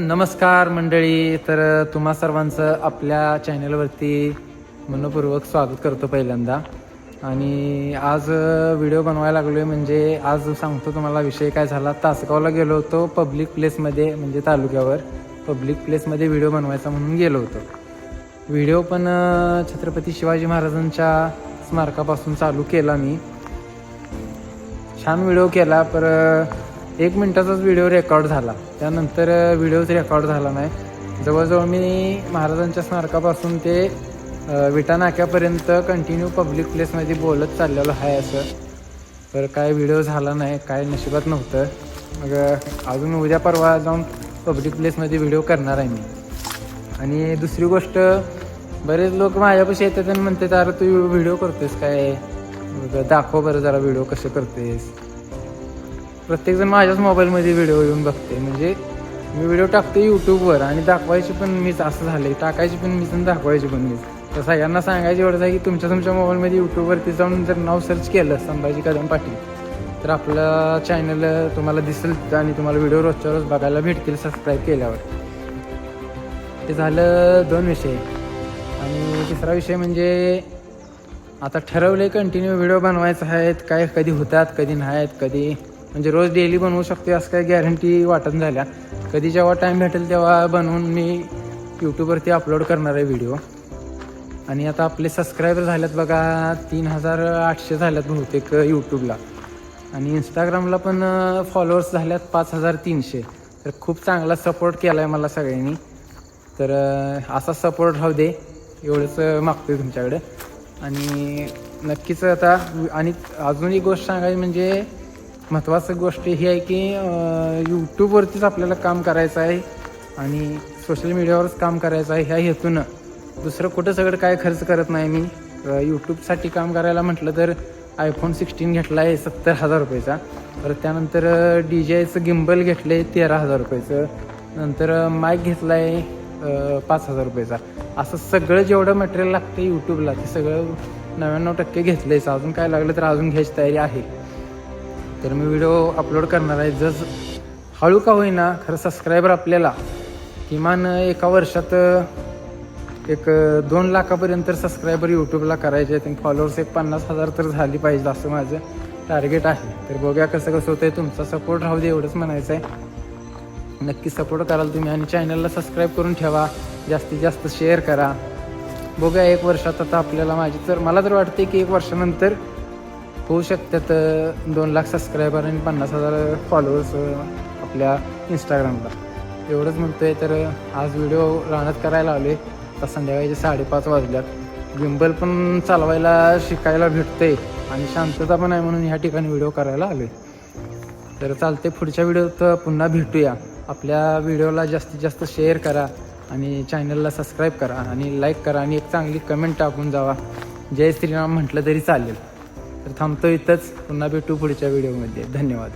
नमस्कार मंडळी तर तुम्हा सर्वांचं आपल्या चॅनलवरती मनपूर्वक स्वागत करतो पहिल्यांदा. आणि आज व्हिडिओ बनवायला लागलो आहे म्हणजे आज सांगतो तुम्हाला विषय काय झाला. तासगावला गेलो होतो पब्लिक प्लेसमध्ये म्हणजे तालुक्यावर पब्लिक प्लेसमध्ये व्हिडिओ बनवायचा म्हणून गेलो होतो. व्हिडिओ पण छत्रपती शिवाजी महाराजांच्या स्मारकापासून चालू केला मी. छान व्हिडिओ केला पर एक मिनटाचाच व्हिडिओ रेकॉर्ड झाला. त्यानंतर व्हिडिओच रेकॉर्ड झाला नाही. जवळजवळ मी महाराजांच्या स्मारकापासून ते विटा नाक्यापर्यंत कंटिन्यू पब्लिक प्लेसमध्ये बोलत चाललेलो आहे असं. तर काय व्हिडिओ झाला नाही काय नशिबात नव्हतं. मग अजून उद्या परवा जाऊन पब्लिक प्लेसमध्ये व्हिडिओ करणार आहे मी. आणि दुसरी गोष्ट बरेच लोक माझ्यापाशी येतात आणि म्हणतात अरे तू व्हिडिओ करतोयस काय? दाखव बरं जरा व्हिडिओ कसे करतेस प्रत्येकजण माझ्याच मोबाईलमध्ये व्हिडिओ येऊन बघते. म्हणजे मी व्हिडिओ टाकते यूट्यूबवर आणि दाखवायची पण मीच असं झालंय. टाकायची पण मीच आणि दाखवायची पण मीच. तर सगळ्यांना सांगायची एवढंच आहे की तुमच्या तुमच्या मोबाईलमध्ये यूट्यूबवरती जाऊन जर नाव सर्च केलं संभाजी कदम पाटील तर आपलं चॅनल तुम्हाला दिसेल आणि तुम्हाला व्हिडिओ रोजच्या रोज बघायला भेटतील सबस्क्राईब केल्यावर. ते झालं दोन विषय. आणि तिसरा विषय म्हणजे आता ठरवले कंटिन्यू व्हिडिओ बनवायचं आहेत काय कधी होतात कधी नाही आहेत कधी म्हणजे रोज डेली बनवू शकतो असं काही गॅरंटी वाटत झाल्या. कधी जेव्हा टाईम भेटेल तेव्हा बनवून मी यूट्यूबवरती अपलोड करणार आहे व्हिडिओ आणि आता आपले सबस्क्रायबर झाल्यात बघा तीन हजार आठशे झाल्यात बहुतेक यूट्यूबला आणि इंस्टाग्रामला पण फॉलोअर्स झाल्यात पाच हजार तीनशे. तर खूप चांगला सपोर्ट केला आहे मला सगळ्यांनी. तर असा सपोर्ट राहू दे. एवढंच मागतो आहे तुमच्याकडे. आणि नक्कीच आता आणि अजून एक गोष्ट सांगायची म्हणजे महत्त्वाचं गोष्ट ही आहे की यूट्यूबवरतीच आपल्याला काम करायचं आहे आणि सोशल मीडियावरच काम करायचं आहे ह्या हेतूनं. दुसरं कुठं सगळं काय खर्च करत नाही मी. यूट्यूबसाठी काम करायला म्हटलं तर आयफोन सिक्स्टीन घेतला आहे सत्तर हजार रुपयेचा. परत त्यानंतर डी जे आयचं गिम्बल घेतलं आहे तेरा हजार रुपयाचं. नंतर माईक घेतला आहे पाच हजार रुपयाचा. असं सगळं जेवढं मटेरियल लागतं यूट्यूबला ते सगळं नव्याण्णव टक्के घेतलं आहे अजून काय लागलं तर अजून घ्यायची तयारी आहे. तर मी व्हिडिओ अपलोड करणार आहे. जस हळू का होईना खरं सबस्क्रायबर आपल्याला किमान एका वर्षात एक दोन लाखापर्यंत सबस्क्रायबर यूट्यूबला करायचे आहेत. आणि फॉलोअर्स एक पन्नास हजार तर झाली पाहिजे असं माझं टार्गेट आहे. तर बघूया कसं कसं होतं आहे तुमचा सपोर्ट राहू दे एवढंच म्हणायचं आहे. नक्की सपोर्ट कराल तुम्ही आणि चॅनलला सबस्क्राईब करून ठेवा. जास्तीत जास्त शेअर करा. बघूया एक वर्षात आता आपल्याला माझी तर मला तर वाटते की एक वर्षानंतर होऊ शकतात दोन लाख सबस्क्रायबर आणि पन्नास हजार फॉलोअर्स आपल्या इंस्टाग्रामला एवढंच म्हणतोय तर आज व्हिडिओ राहण्यात करायला आले आता संध्याकाळचे साडेपाच वाजल्यात. गिम्बल पण चालवायला शिकायला भेटते आणि शांतता पण आहे म्हणून ह्या ठिकाणी व्हिडिओ करायला आले तर चालते पुढच्या व्हिडिओत पुन्हा भेटूया. आपल्या व्हिडिओला जास्तीत जास्त शेअर करा आणि चॅनलला सबस्क्राईब करा आणि लाईक करा आणि एक चांगली कमेंट टाकून जावा. जय श्रीराम म्हटलं तरी चालेल. तर थांबतो इथंच. पुन्हा भेटू पुढच्या व्हिडिओमध्ये. धन्यवाद.